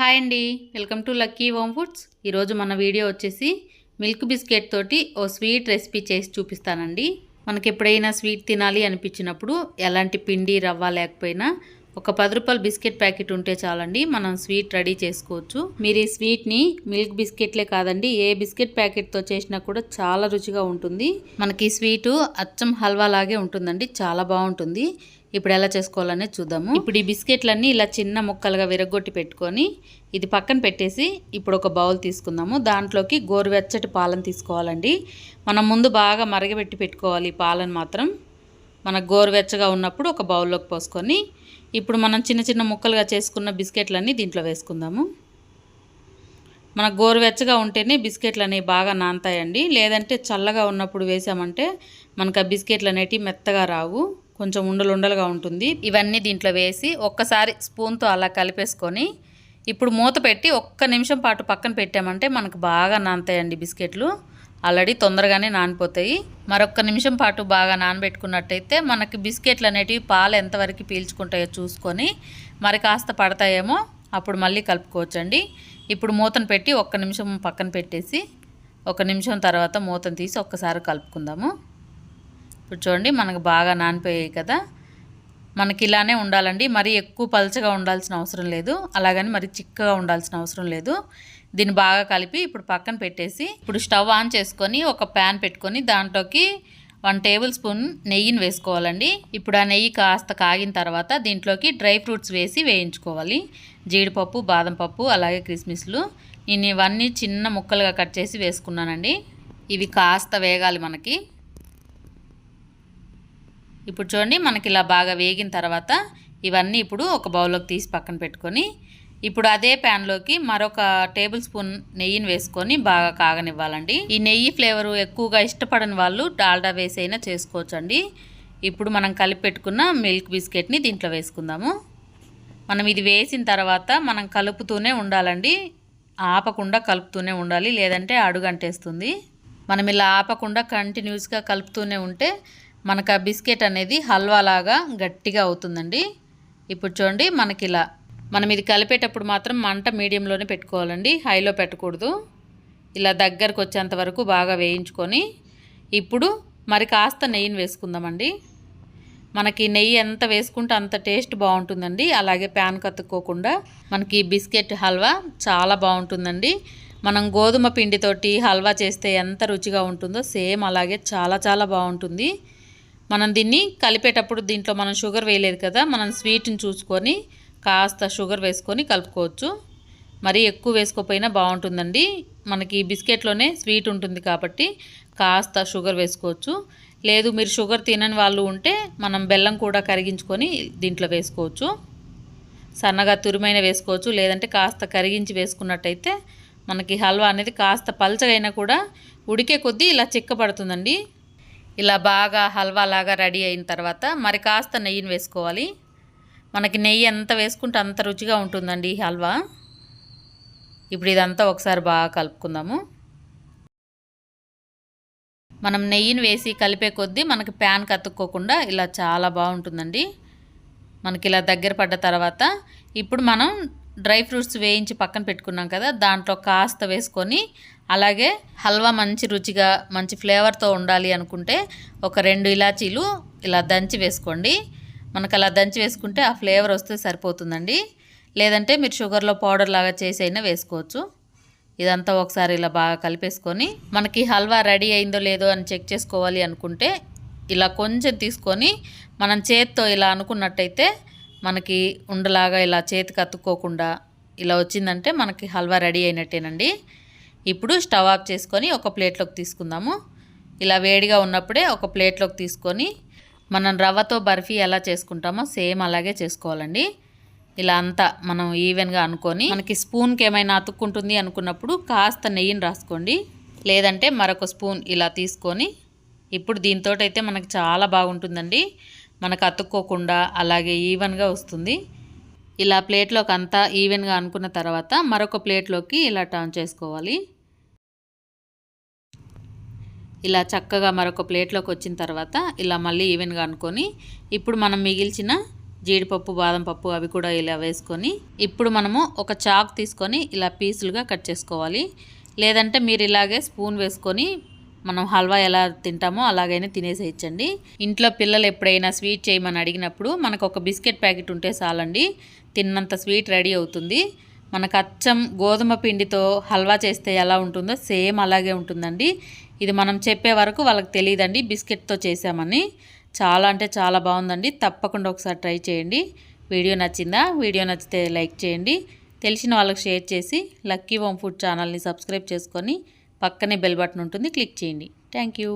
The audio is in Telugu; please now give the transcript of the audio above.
హాయ్ అండి. Welcome to lucky home foods. ఈరోజు మన వీడియో వచ్చేసి మిల్క్ బిస్కెట్ తోటి ఓ స్వీట్ రెసిపీ చేసి చూపిస్తానండి. మనకి ఎప్పుడైనా స్వీట్ తినాలి అనిపించినప్పుడు ఎలాంటి పిండి రవ్వ లేకపోయినా ఒక పది రూపాయల బిస్కెట్ ప్యాకెట్ ఉంటే చాలండి. మనం స్వీట్ రెడీ చేసుకోవచ్చు. మీరు ఈ స్వీట్ని మిల్క్ బిస్కెట్లే కాదండి ఏ బిస్కెట్ ప్యాకెట్తో చేసినా కూడా చాలా రుచిగా ఉంటుంది. మనకి ఈ స్వీటు అచ్చం హల్వా లాగే ఉంటుందండి చాలా బాగుంటుంది. ఇప్పుడు ఎలా చేసుకోవాలనే చూద్దాము. ఇప్పుడు ఈ బిస్కెట్లన్నీ ఇలా చిన్న ముక్కలుగా విరగొట్టి పెట్టుకొని ఇది పక్కన పెట్టేసి ఇప్పుడు ఒక బౌల్ తీసుకుందాము. దాంట్లోకి గోరువెచ్చటి పాలను తీసుకోవాలండి. మనం ముందు బాగా మరగబెట్టి పెట్టుకోవాలి పాలను మాత్రం. మనకు గోరువెచ్చగా ఉన్నప్పుడు ఒక బౌల్లోకి పోసుకొని ఇప్పుడు మనం చిన్న చిన్న ముక్కలుగా చేసుకున్న బిస్కెట్లన్నీ దీంట్లో వేసుకుందాము. మనకు గోరువెచ్చగా ఉంటేనే బిస్కెట్లు అనేవి బాగా నానతాయండి. లేదంటే చల్లగా ఉన్నప్పుడు వేసామంటే మనకు ఆ బిస్కెట్లు అనేటివి మెత్తగా రావు. కొంచెం ఉండలు ఉండలుగా ఉంటుంది. ఇవన్నీ దీంట్లో వేసి ఒక్కసారి స్పూన్తో అలా కలిపేసుకొని ఇప్పుడు మూత పెట్టి ఒక్క నిమిషం పాటు పక్కన పెట్టామంటే మనకు బాగా నానతాయండి బిస్కెట్లు. ఆల్రెడీ తొందరగానే నానిపోతాయి. మరొక్క నిమిషం పాటు బాగా నానబెట్టుకున్నట్టయితే మనకి బిస్కెట్లు అనేటివి పాలు ఎంతవరకు పీల్చుకుంటాయో చూసుకొని మరి కాస్త పడతాయేమో అప్పుడు మళ్ళీ కలుపుకోవచ్చండి. ఇప్పుడు మూతను పెట్టి ఒక్క నిమిషం పక్కన పెట్టేసి ఒక నిమిషం తర్వాత మూతను తీసి ఒక్కసారి కలుపుకుందాము. ఇప్పుడు చూడండి మనకు బాగా నానిపోయాయి కదా. మనకి ఇలానే ఉండాలండి. మరీ ఎక్కువ పలచగా ఉండాల్సిన అవసరం లేదు. అలాగని మరి చిక్కగా ఉండాల్సిన అవసరం లేదు. దీన్ని బాగా కలిపి ఇప్పుడు పక్కన పెట్టేసి ఇప్పుడు స్టవ్ ఆన్ చేసుకొని ఒక ప్యాన్ పెట్టుకొని దాంట్లోకి వన్ టేబుల్ స్పూన్ నెయ్యిని వేసుకోవాలండి. ఇప్పుడు ఆ నెయ్యి కాస్త కాగిన తర్వాత దీంట్లోకి డ్రై ఫ్రూట్స్ వేసి వేయించుకోవాలి. జీడిపప్పు బాదం పప్పు అలాగే కిస్మిస్లు. నేను ఇవన్నీ చిన్న ముక్కలుగా కట్ చేసి వేసుకున్నానండి. ఇవి కాస్త వేగాలి మనకి. ఇప్పుడు చూడండి మనకి ఇలా బాగా వేగిన తర్వాత ఇవన్నీ ఇప్పుడు ఒక బౌల్లోకి తీసి పక్కన పెట్టుకొని ఇప్పుడు అదే ప్యాన్లోకి మరొక టేబుల్ స్పూన్ నెయ్యిని వేసుకొని బాగా కాగనివ్వాలండి. ఈ నెయ్యి ఫ్లేవర్ ఎక్కువగా ఇష్టపడని వాళ్ళు డాల్డా వేసైనా చేసుకోవచ్చండి. ఇప్పుడు మనం కలిపి పెట్టుకున్న మిల్క్ బిస్కెట్ని దీంట్లో వేసుకుందాము. మనం ఇది వేసిన తర్వాత మనం కలుపుతూనే ఉండాలండి. ఆపకుండా కలుపుతూనే ఉండాలి లేదంటే అడుగంటేస్తుంది. మనం ఇలా ఆపకుండా కంటిన్యూస్గా కలుపుతూనే ఉంటే మనకు ఆ బిస్కెట్ అనేది హల్వా లాగా గట్టిగా అవుతుందండి. ఇప్పుడు చూడండి మనకి ఇలా మనం ఇది కలిపేటప్పుడు మాత్రం మంట మీడియంలోనే పెట్టుకోవాలండి. హైలో పెట్టకూడదు. ఇలా దగ్గరకు వచ్చేంత వరకు బాగా వేయించుకొని ఇప్పుడు మరి కాస్త నెయ్యిని వేసుకుందామండి. మనకి నెయ్యి ఎంత వేసుకుంటే అంత టేస్ట్ బాగుంటుందండి. అలాగే ప్యాన్ కత్తుక్కోకుండా మనకి బిస్కెట్ హల్వా చాలా బాగుంటుందండి. మనం గోధుమ పిండితోటి హల్వా చేస్తే ఎంత రుచిగా ఉంటుందో సేమ్ అలాగే చాలా చాలా బాగుంటుంది. మనం దీన్ని కలిపేటప్పుడు దీంట్లో మనం షుగర్ వేయలేదు కదా మనం స్వీట్ని చూసుకొని కాస్త షుగర్ వేసుకొని కలుపుకోవచ్చు. మరీ ఎక్కువ వేసుకోకపోయినా బాగుంటుందండి. మనకి బిస్కెట్లోనే స్వీట్ ఉంటుంది కాబట్టి కాస్త షుగర్ వేసుకోవచ్చు. లేదు మీరు షుగర్ తినని వాళ్ళు ఉంటే మనం బెల్లం కూడా కరిగించుకొని దీంట్లో వేసుకోవచ్చు. సన్నగా తురిమైన వేసుకోవచ్చు. లేదంటే కాస్త కరిగించి వేసుకున్నట్టయితే మనకి హల్వా అనేది కాస్త పల్చగైనా కూడా ఉడికే కొద్దీ ఇలా చిక్కబడుతుందండి. ఇలా బాగా హల్వా లాగా రెడీ అయిన తర్వాత మరి కాస్త నెయ్యిని వేసుకోవాలి. మనకి నెయ్యి ఎంత వేసుకుంటే అంత రుచిగా ఉంటుందండి ఈ హల్వా. ఇప్పుడు ఇదంతా ఒకసారి బాగా కలుపుకుందాము. మనం నెయ్యిని వేసి కలిపే కొద్దీ మనకి ప్యాన్ కతుక్కోకుండా ఇలా చాలా బాగుంటుందండి. మనకి ఇలా దగ్గర పడ్డ తర్వాత ఇప్పుడు మనం డ్రై ఫ్రూట్స్ వేయించి పక్కన పెట్టుకున్నాం కదా దాంట్లో కాస్త వేసుకొని అలాగే హల్వా మంచి రుచిగా మంచి ఫ్లేవర్తో ఉండాలి అనుకుంటే ఒక రెండు ఇలాచీలు ఇలా దంచి వేసుకోండి. మనకు అలా దంచి వేసుకుంటే ఆ ఫ్లేవర్ వస్తే సరిపోతుందండి. లేదంటే మీరు షుగర్లో పౌడర్ లాగా చేసి అయినా వేసుకోవచ్చు. ఇదంతా ఒకసారి ఇలా బాగా కలిపేసుకొని మనకి హల్వా రెడీ అయిందో లేదో అని చెక్ చేసుకోవాలి అనుకుంటే ఇలా కొంచెం తీసుకొని మనం చేత్తో ఇలా అనుకున్నట్టయితే మనకి ఉండలాగా ఇలా చేతికి అతుక్కోకుండా ఇలా వచ్చిందంటే మనకి హల్వా రెడీ అయినట్టేనండి. ఇప్పుడు స్టవ్ ఆఫ్ చేసుకొని ఒక ప్లేట్లోకి తీసుకుందాము. ఇలా వేడిగా ఉన్నప్పుడే ఒక ప్లేట్లోకి తీసుకొని మనం రవ్వతో బర్ఫీ ఎలా చేసుకుంటామో సేమ్ అలాగే చేసుకోవాలండి. ఇలా అంతా మనం ఈవెన్గా అనుకొని మనకి స్పూన్కి ఏమైనా అతుక్కుంటుంది అనుకున్నప్పుడు కాస్త నెయ్యిని రాసుకోండి. లేదంటే మరొక స్పూన్ ఇలా తీసుకొని ఇప్పుడు దీంతో అయితే మనకి చాలా బాగుంటుందండి. మనకు అతుక్కోకుండా అలాగే ఈవెన్గా వస్తుంది. ఇలా ప్లేట్లోకి అంతా ఈవెన్గా అనుకున్న తర్వాత మరొక ప్లేట్లోకి ఇలా టర్న్ చేసుకోవాలి. ఇలా చక్కగా మరొక ప్లేట్లోకి వచ్చిన తర్వాత ఇలా మళ్ళీ ఈవెన్గా అనుకొని ఇప్పుడు మనం మిగిల్చిన జీడిపప్పు బాదం పప్పు అవి కూడా ఇలా వేసుకొని ఇప్పుడు మనము ఒక చాక్ తీసుకొని ఇలా పీసులుగా కట్ చేసుకోవాలి. లేదంటే మీరు ఇలాగే స్పూన్ వేసుకొని మనం హల్వా ఎలా తింటామో అలాగైనా తినేసేయచ్చండి. ఇంట్లో పిల్లలు ఎప్పుడైనా స్వీట్ చేయమని అడిగినప్పుడు మనకు ఒక బిస్కెట్ ప్యాకెట్ ఉంటే చాలండి తిన్నంత స్వీట్ రెడీ అవుతుంది. మనకు అచ్చం గోధుమ పిండితో హల్వా చేస్తే ఎలా ఉంటుందో సేమ్ అలాగే ఉంటుందండి. ఇది మనం చెప్పే వరకు వాళ్ళకి తెలియదండి బిస్కెట్తో చేసామని చాలా అంటే చాలా బాగుందండి. తప్పకుండా ఒకసారి ట్రై చేయండి. వీడియో నచ్చిందా? వీడియో నచ్చితే లైక్ చేయండి. తెలిసిన వాళ్ళకి షేర్ చేసి లక్కీ హోమ్ ఫుడ్ ఛానల్ని సబ్స్క్రైబ్ చేసుకొని పక్కనే బెల్ బటన్ ఉంటుంది క్లిక్ చేయండి. Thank you.